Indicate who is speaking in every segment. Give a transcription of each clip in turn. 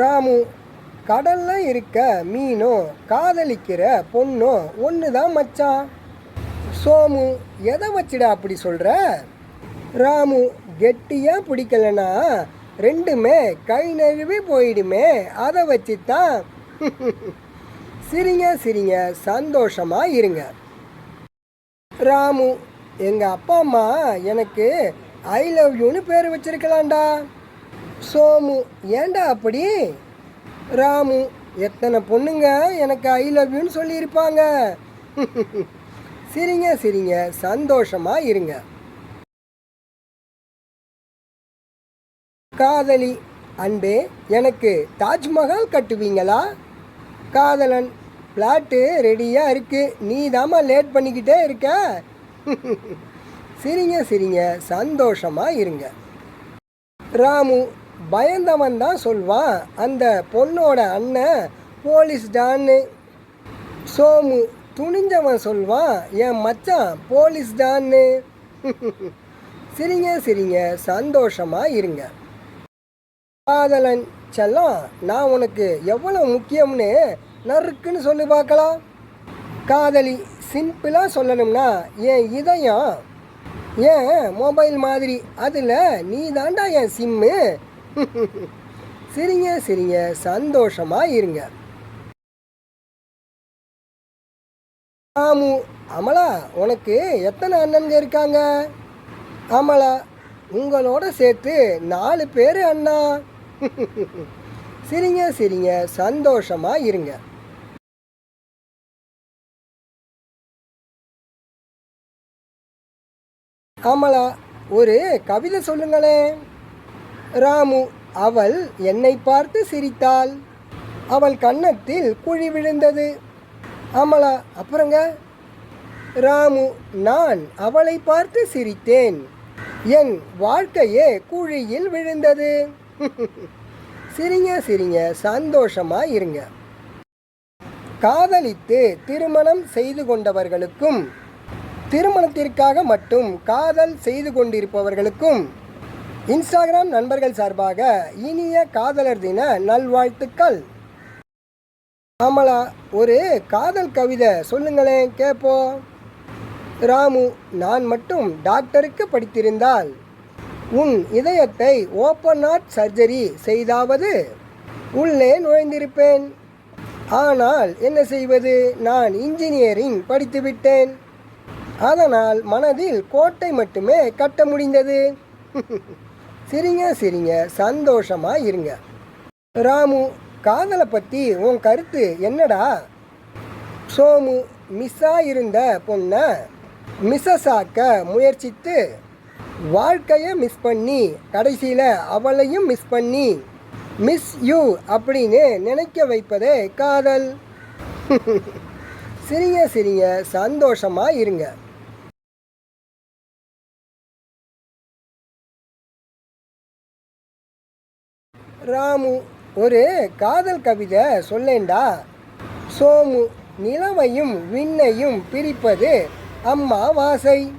Speaker 1: ராமு கடல்ல இருக்க மீனும் காதலிக்கிற பொண்ணும் ஒன்று தான் மச்சான் சோமு எதை வச்சுடா அப்படி சொல்கிற ராமு கெட்டியாக பிடிக்கலனா ரெண்டுமே கை நழுவி போயிடுமே அதை வச்சு தான் சிரிங்க சிரிங்க சந்தோஷமாக இருங்க. ராமு எங்கள் அப்பா அம்மா எனக்கு ஐ லவ் யூன்னு பேர் வச்சிருக்கலாம்டா. சோமு ஏண்டா அப்படி? ராமு எத்தனை பொண்ணுங்க? எனக்கு ஐ லவ் யூன்னு சொல்லியிருப்பாங்க. சிரிங்க சிரிங்க. சந்தோஷமாக இருங்க. காதலி அன்பே எனக்கு தாஜ்மஹால் கட்டுவீங்களா? காதலன் பிளாட்டு ரெடியாக இருக்குது நீ தாமா லேட் பண்ணிக்கிட்டே இருக்க. சிரிங்க சிரிங்க. சந்தோஷமாக இருங்க. ராமு பயந்தவன் தான் சொல்வான். அந்த பொண்ணோட அண்ணன் போலீஸ் டான்னு சோமு துணிஞ்சவன் சொல்வான். என் மச்சான் போலீஸ் டான்னு? சிரிங்க சிரிங்க சந்தோஷமாக இருங்க. காதலன் செல்லம் நான் உனக்கு எவ்வளோ முக்கியம்னு நறுக்குன்னு சொல்லி பார்க்கலாம். காதலி சிம்பிளாக சொல்லணும்னா என் இதயம்? ஏன் மொபைல் மாதிரி அதில் நீ தாண்டா என் சிம்மு? சரிங்க சரிங்க. சந்தோஷமாக இருங்க. ஆமு அமலா உனக்கு எத்தனை அண்ணன்க இருக்காங்க? அமலா உங்களோட சேர்த்து நாலு பேர் அண்ணா. சரிங்க சரிங்க. சந்தோஷமாக இருங்க. அமலா ஒரு கவிதை சொல்லுங்களேன். ராமு அவள் என்னை பார்த்து சிரித்தாள். அவள் கன்னத்தில் குழி விழுந்தது. அமலா அப்புறங்க? ராமு நான் அவளை பார்த்து சிரித்தேன். என் வாழ்க்கையே குழியில் விழுந்தது. சிரிங்க சிரிங்க சந்தோஷமா இருங்க. காதலித்து திருமணம் செய்து கொண்டவர்களுக்கும் திருமணத்திற்காக மட்டும் காதல் செய்து கொண்டிருப்பவர்களுக்கும் இன்ஸ்டாகிராம் நண்பர்கள் சார்பாக இனிய காதலர் தின நல்வாழ்த்துக்கள். ஆமலா ஒரு காதல் கவிதை சொல்லுங்களேன் கேட்போம் ராமு நான் மட்டும் டாக்டருக்கு படித்திருந்தால். உன் இதயத்தை ஓப்பன் ஹார்ட் சர்ஜரி செய்தாவது. உள்ளே நுழைந்திருப்பேன். ஆனால் என்ன செய்வது? நான் இன்ஜினியரிங் படித்துவிட்டேன் அதனால் மனதில் கோட்டை மட்டுமே கட்ட முடிந்தது. சிரிங்க சிரிங்க. சந்தோஷமாக இருங்க. ராமு காதலை பற்றி உன் கருத்து என்னடா? சோமு மிஸ்ஸாக இருந்த பொண்ணை மிஸ்ஸஸ் ஆக்க முயற்சித்து வாழ்க்கையை மிஸ் பண்ணி கடைசியில் அவளையும் மிஸ் பண்ணி மிஸ் யூ அப்படின்னு நினைக்க வைப்பதே காதல். சிரிங்க சிரிங்க. சந்தோஷமாக இருங்க. ராமு ஒரு காதல் கவிதை சொல்லேண்டா? சோமு நிலவையும் விண்ணையும் பிரிப்பது அம்மா வாசை.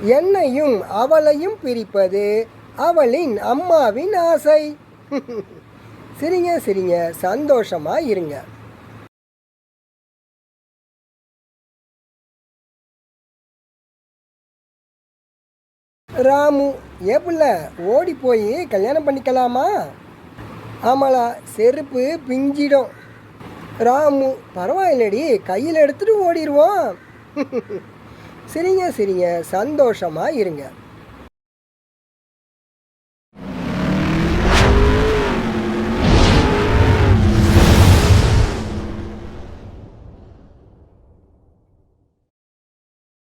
Speaker 1: என்னையும் அவளையும் பிரிப்பது அவளின் அம்மாவின் ஆசை. சிரிங்க சிரிங்க சந்தோஷமா இருங்க. ராமு ஏப்புல ஓடி போய் கல்யாணம் பண்ணிக்கலாமா? ஆமாடா செருப்பு பிஞ்சிடும். ராமு பரவாயில்லடி கையில் எடுத்துகிட்டு ஓடிடுவோம் சரிங்க சரிங்க சந்தோஷமாக இருங்க.